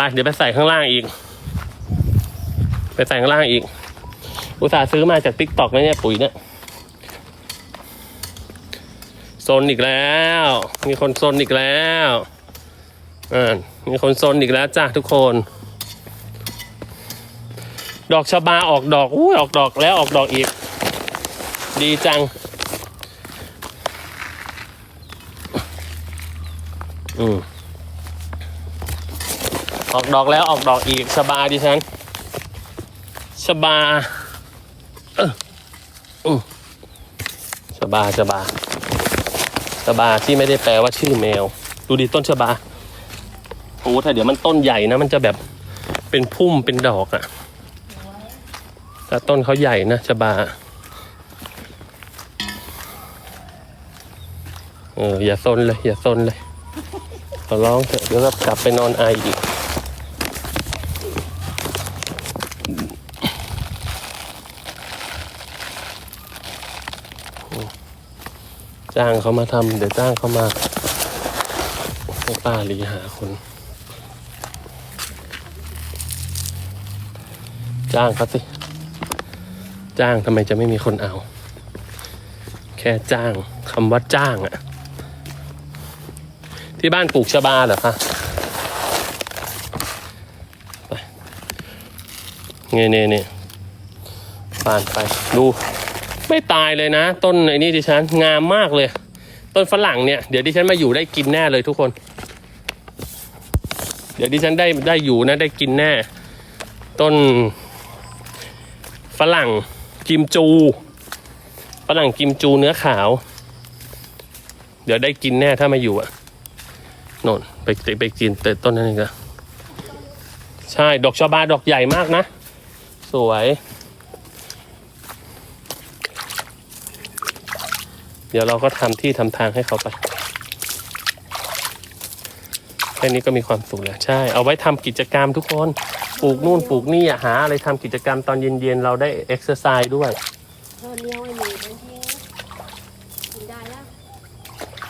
ไปเดี๋ยวไปใส่ข้างล่างอีก ไปใส่ข้างล่างอีก อุตส่าห์ซื้อมาจากติ๊กต็อกนะเนี่ยปุ๋ยเนี่ยโซนอีกแล้ว มีคนโซนอีกแล้วอ่ามีคนโซนอีกแล้วจ้าทุกคน ดอกชบาออกดอกอุ้ยออกดอกแล้วออกดอกอีก ดีจัง อืม ออกดอกแล้วออกดอกอีกชะบาดิฉันชะบาเอออืมชะบาชะบาชะบาที่ไม่ได้แปลว่าชื่อแมว ดูดิต้นชะบาโอ้ถ้าเดี๋ยวมันต้นใหญ่นะ มันจะแบบเป็นพุ่มเป็นดอกอะแต่ต้นเขาใหญ่นะชะบาเอออย่าซนเลย อย่าซนเลยขอร้องเถอะเดี๋ยวก็กลับไปนอนไออีก จ้างเขามาทำเดี๋ยวจ้างเขามาให้ป้าลีหาคน จ้างเขาสิ จ้างทำไมจะไม่มีคนเอา แค่จ้างคำว่าจ้างอะที่บ้านปลูกชะบาเหรอคะไปเนี่ยเนี่ยเนี่ยผ่านไปดู ไม่ตายเลยนะ ต้นไอ้นี่ดิฉันงามมากเลย ต้นฝรั่งเนี่ยเดี๋ยวดิฉันมาอยู่ได้กินแน่เลยทุกคน เดี๋ยวดิฉันได้ได้อยู่นะได้กินแน่ ต้นฝรั่งกิมจูฝรั่งกิมจูเนื้อขาว เดี๋ยวได้กินแน่ถ้ามาอยู่อะโน่นไปไปไปกินแต่ต้นนั้นเองก็ใช่ดอกชะบาดอกใหญ่มากนะ สวย เดี๋ยวเราก็ทำที่ทำทางให้เขาไปแค่นี้ก็มีความสุขแล้วใช่ เอาไว้ทำกิจกรรมทุกคนปลูกนู่นปลูกนี่อะหาอะไรทำกิจกรรมตอนเย็นๆเราได้เอ็กซ์ไซส์ด้วยเธอเลี้ยงไว้หนึ่งทันทีกินได้แล้ว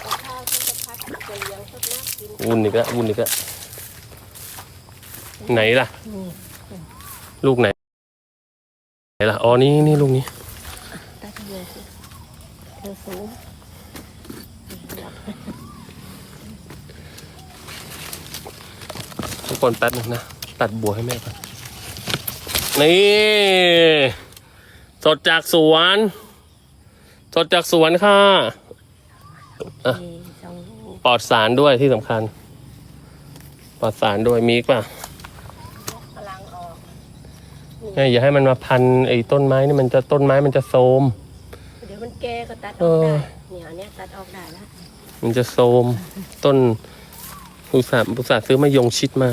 เอาข้าวที่จะพัดจะเลี้ยงสักนักกินวุ่นอีกแล้ววุ่นอีกแล้วไหนล่ะ ลูกไหนไหนล่ะอ๋อนี่นี่ลูกนี้ตัดเธ อสิเธอสูงทุกคนแป๊บนึงนะ ตัดบัวให้แม่ก่อน นี่ สดจากสวน สดจากสวนค่ะอะเอสองลูกปลอดสารด้วยที่สำคัญ ปลอดสารด้วยมีอีกป่ะพลังออกเนี่ยอย่าให้มันมาพันไอ้ต้นไม้นี่มันจะต้นไม้มันจะโทรม เดี๋ยวมันแก่ก็ตัดอเออกอได้เนี่ยอันเนี้ยตัดออกได้แล้วมันจะโทรมต้นอุตสาห์อุตสาห์ซื้อมายงชิดมา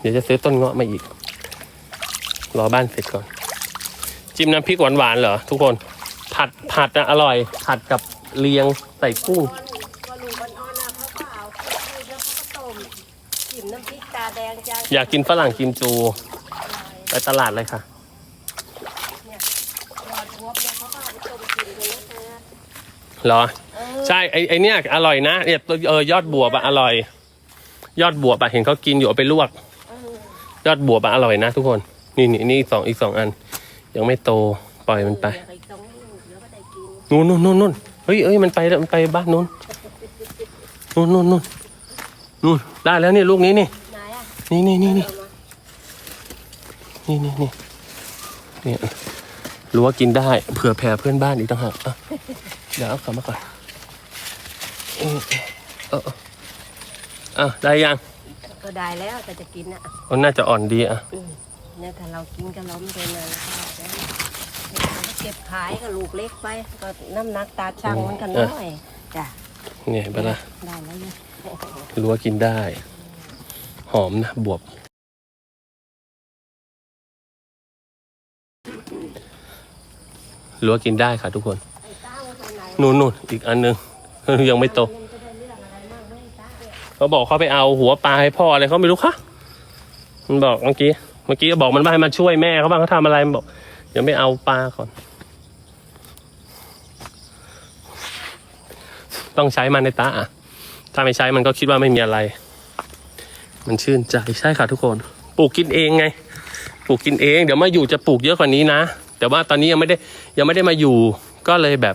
เดี๋ยวจะซื้อต้นเงาะมาอีก รอบ้านเสร็จก่อน จิ้มน้ำพริกหวานๆเหรอทุกคน ผัดผัดนะอร่อย ผัดกับเลียงใส่กุ้งก็ลูกอ่อนๆนะเขาก็เอาลูกแล้วเขาก็ต้มจิ้มน้ำพริกตาแดงจ้าอยากกินฝรั่งกิมจู ไปตลาดเลยค่ะ ยอดบวบเนี่ยเขาก็เอาไปต้มกินเลยนะ เหรอ ใช่ไอไอเนี่ยอร่อยนะเนี่ยเออยอดบัวบะอร่อย ยอดบัวบะเห็นเขากินอยู่เอาไปลวก ยอดบัวบะอร่อยนะทุกคน นี่นี่นี่สองอีกสองอัน ยังไม่โตปล่อยมันไปนู่นนู่นนู่นนู่นเฮ้ยเอ้ยมันไปแล้วมันไปบ้านนู้นนู่นนู่นนู่นนู่นได้แล้วนี่ลูกนี้นี่นี่นี่นี่นี่นี่นี่นี่นี่รั้วกินได้ เผื่อแผ่เพื่อนบ้านอีกต่างหากอะ เดี๋ยวเอากลับมาก่อนเออเออเอออะได้ยังก็ได้แล้วแต่จะกินอะมันน่าจะอ่อนดีอะอืมเนี่ยถ้าเรากินกันเราไม่เป็นอะไรก็เก็บขายก็ลูกเล็กไป ก็น้ำหนักตาช่างมันก็น้อยจ้ะเนี่ยเห็นปะล่ะได้แล้วเนี่ยรั้วกินได้ หอมนะบวบ รั้วกินได้ค่ะทุกคนไอ้ต้ามั นู่นนู่นอีกอันหนึงยังไม่โตมันจะได้เรื่องไมากไหมไอ้ต้าเขาบอกเขาไปเอาหัวปลาให้พ่ออะไรเขาไม่รู้ค่ะมันบอกเมื่อกี้ เมื่อกี้ก็บอกมันว่าให้มาช่วยแม่เขาบ้างเขาทำอะไรมันบอกเดี๋ยวไม่เอาปลาก่อน ต้องใช้มันในตาอะ ถ้าไม่ใช้มันก็คิดว่าไม่มีอะไร มันชื่นใจใช่ค่ะทุกคน ปลูกกินเองไง ปลูกกินเอง เดี๋ยวมาอยู่จะปลูกเยอะกว่านี้นะ แต่ว่าตอนนี้ยังไม่ได้ยังไม่ได้มาอยู่ ก็เลยแบบ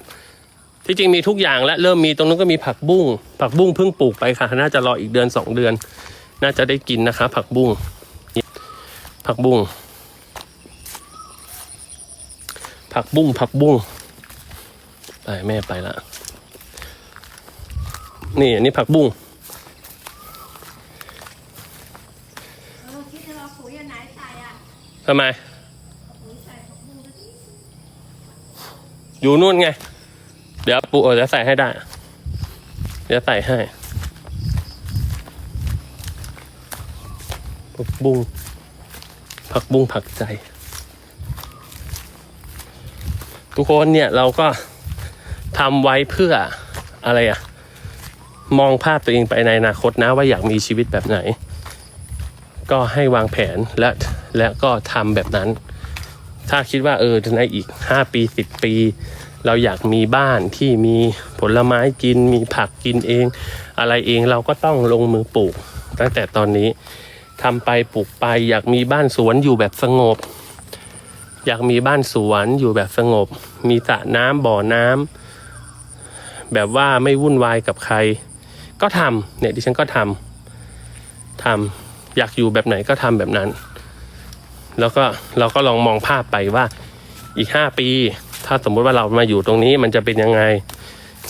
ที่จริงมีทุกอย่างและเริ่มมีตรงนู้นก็มีผักบุ้งผักบุ้งเพิ่งปลูกไปค่ะ น่าจะรออีกเดือนสองเดือน น่าจะได้กินนะคะ ผักบุ้งผักบุ้งผักบุ้งผักบุ้งไปแม่ไปละนี่อันนี้ผักบุ้งเราคิดจะเราปุ๋ยอันไหนใส่อะทำไมปุ๋ยใส่ผักบุ้งก็ดีอยู่นู่นไงเดี๋ยวปูเออเดี๋ยวใส่ให้ได้ เดี๋ยวใส่ให้ผักบุ้งผักบุ้งผักใจ ทุกคนเนี่ยเราก็ทำไว้เพื่ออะไรอะมองภาพตัวเองไปในอนาคตนะว่าอยากมีชีวิตแบบไหน ก็ให้วางแผนและและก็ทำแบบนั้น ถ้าคิดว่าเออในอีกห้าปีสิบปี เราอยากมีบ้านที่มีผลไม้กิน มีผักกินเอง อะไรเองเราก็ต้องลงมือปลูก ตั้งแต่ตอนนี้ทำไปปลูกไป อยากมีบ้านสวนอยู่แบบสงบ อยากมีบ้านสวนอยู่แบบสงบ มีสระน้ำบ่อน้ำแบบว่าไม่วุ่นวายกับใคร ก็ทำเนี่ยดิฉันก็ทำทำอยากอยู่แบบไหนก็ทำแบบนั้น แล้วก็เราก็ลองมองภาพไปว่าอีกห้าปี ถ้าสมมุติว่าเรามาอยู่ตรงนี้มันจะเป็นยังไง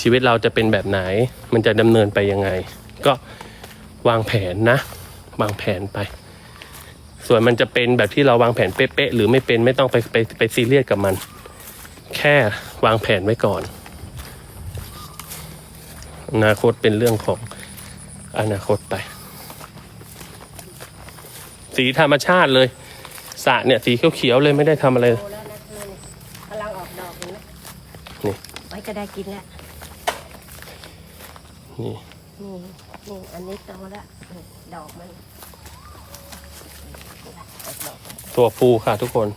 ชีวิตเราจะเป็นแบบไหน มันจะดำเนินไปยังไง ก็วางแผนนะ วางแผนไป ส่วนมันจะเป็นแบบที่เราวางแผนเป๊ะๆหรือไม่เป็นไม่ต้องไปไปไปซีเรียสกับมัน แค่วางแผนไว้ก่อน อนาคตเป็นเรื่องของอนาคตไป สีธรรมชาติเลยสระเนี่ยสีเขียวๆเลยไม่ได้ทำอะไร นี่ไว้ก็ได้กินแล้วนี่นี่นี่อันนี้โตแล้วนี่ดอกมันออกดอกถั่วพูค่ะทุกคน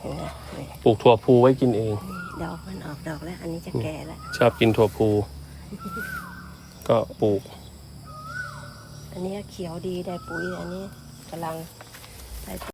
เห็นไหมนี่ปลูกถั่วพูไว้กินเอง ดอกมันออกดอกแล้ว อันนี้จะแก่แล้ว ชอบกินถั่วพู ก็ปลูก อันนี้เขียวดีได้ปุ๋ยอันนี้กำลังได้